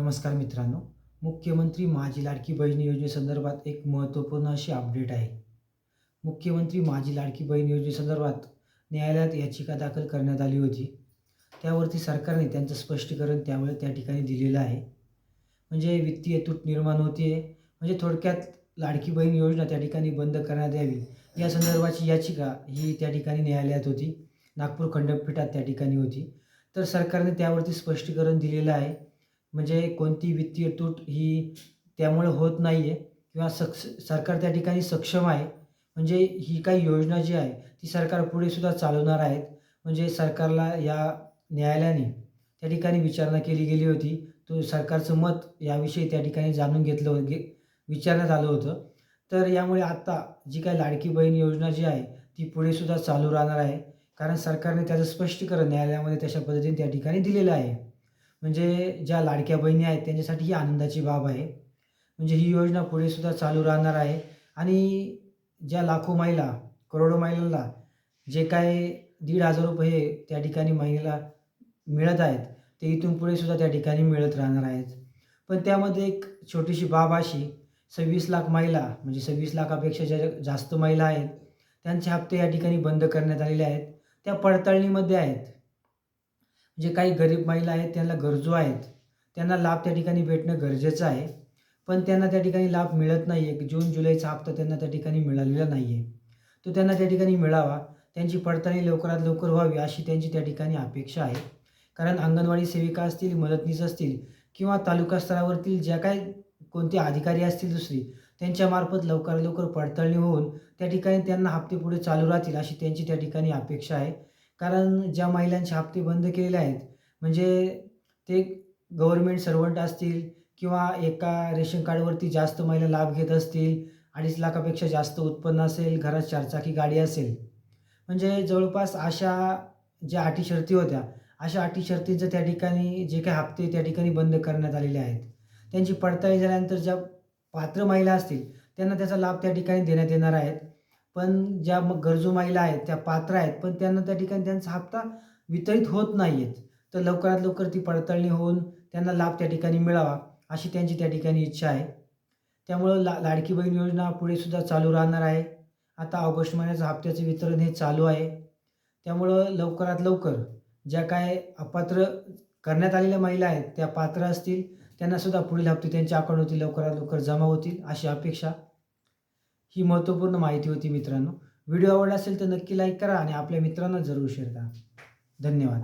नमस्कार मित्रांनो. मुख्यमंत्री माझी लाडकी बहीण योजनेसंदर्भात एक महत्त्वपूर्ण अशी अपडेट आहे. मुख्यमंत्री माझी लाडकी बहीण योजनेसंदर्भात न्यायालयात याचिका दाखल करण्यात आली होती. त्यावरती सरकारने त्यांचं स्पष्टीकरण त्यामुळे त्या ठिकाणी दिलेलं आहे. म्हणजे वित्तीय तूट निर्माण होते. म्हणजे थोडक्यात लाडकी बहीण योजना त्या ठिकाणी बंद करण्यात यावी. या संदर्भाची याचिका ही त्या ठिकाणी न्यायालयात होती. नागपूर खंडपीठात त्या ठिकाणी होती. तर सरकारने त्यावरती स्पष्टीकरण दिलेलं आहे. म्हणजे कोणती वित्तीय तूट ही त्यामुळे होत नाही आहे किंवा सक्ष सरकार त्या ठिकाणी सक्षम आहे. म्हणजे ही काही योजना जी आहे ती सरकार पुढे सुद्धा चालवणार आहेत. म्हणजे सरकारला या न्यायालयाने त्या ठिकाणी विचारणा केली गेली होती. तो सरकारचं मत याविषयी त्या ठिकाणी जाणून घेतलं हो- घे विचारण्यात आलं होतं. तर यामुळे आत्ता जी काही लाडकी बहीण योजना जी आहे ती पुढे सुद्धा चालू राहणार आहे. कारण सरकारने त्याचं स्पष्टीकरण न्यायालयामध्ये तशा पद्धतीने त्या ठिकाणी दिलेलं आहे. म्हणजे ज्या लाडक्या बहिणी आहेत त्यांच्यासाठी ही आनंदाची बाब आहे. म्हणजे ही योजना पुढे सुद्धा चालू राहणार आहे. आणि ज्या लाखो महिला करोडो महिलांना जे काय दीड हजार रुपये त्या ठिकाणी महिला मिळत आहेत ते इथून पुढे सुद्धा त्या ठिकाणी मिळत राहणार आहेत. पण त्यामध्ये एक छोटीशी बाब अशी सव्वीस लाख महिला म्हणजे सव्वीस लाखापेक्षा ज्या जास्त महिला आहेत त्यांचे हप्ते या ठिकाणी बंद करण्यात आलेले आहेत. त्या पडताळणीमध्ये आहेत. जे काही गरीब महिला आहेत त्यांना गरजू आहेत त्यांना लाभ त्या ठिकाणी भेटणं गरजेचं आहे. पण त्यांना त्या ठिकाणी लाभ मिळत नाही आहे जून जुलैचा हप्ता त्यांना त्या ठिकाणी मिळालेला नाही आहे तो त्यांना त्या ठिकाणी मिळावा त्यांची पडताळणी लवकरात लवकर व्हावी अशी त्यांची त्या ठिकाणी अपेक्षा आहे. कारण अंगणवाडी सेविका असतील मदतनीस असतील किंवा तालुका स्तरावरतील ज्या काही कोणते अधिकारी असतील दुसरी त्यांच्यामार्फत लवकरात लवकर पडताळणी होऊन त्या ठिकाणी त्यांना हप्ते पुढे चालू राहतील अशी त्यांची त्या ठिकाणी अपेक्षा आहे. कारण ज्या महिलांचे हप्ते बंद केलेले आहेत म्हणजे ते गव्हर्मेंट सर्वंट असतील किंवा एका रेशन कार्डवरती जास्त महिला लाभ घेत असतील अडीच लाखापेक्षा जास्त उत्पन्न असेल घरात चारचाकी गाडी असेल. म्हणजे जवळपास अशा ज्या अटी शर्ती होत्या अशा अटी शर्तींचं त्या ठिकाणी जे काही हप्ते त्या ठिकाणी बंद करण्यात आलेले आहेत. त्यांची पडताळणी झाल्यानंतर ज्या पात्र महिला असतील त्यांना त्याचा लाभ त्या ठिकाणी देण्यात येणार आहेत. पण ज्या मग गरजू महिला आहेत त्या पात्र आहेत पण त्यांना त्या ठिकाणी त्यांचा हप्ता वितरित होत नाही आहेत तर लवकरात लवकर ती पडताळणी होऊन त्यांना लाभ त्या ठिकाणी मिळावा अशी त्यांची त्या ठिकाणी इच्छा आहे. त्यामुळं ला लाडकी बहीण योजना पुढे सुद्धा चालू राहणार आहे. आता ऑगस्ट महिन्याचं हप्त्याचं वितरण हे चालू आहे. त्यामुळं लवकरात लवकर ज्या काय अपात्र करण्यात आलेल्या महिला आहेत त्या पात्र असतील त्यांनासुद्धा पुढील हप्ते त्यांच्या अकाउंटवरती लवकरात लवकर जमा होतील अशी अपेक्षा ही महत्त्वपूर्ण माहिती होती मित्रांनो. व्हिडिओ आवडला असेल तर नक्की लाईक करा आणि आपल्या मित्रांना जरूर शेअर करा. धन्यवाद.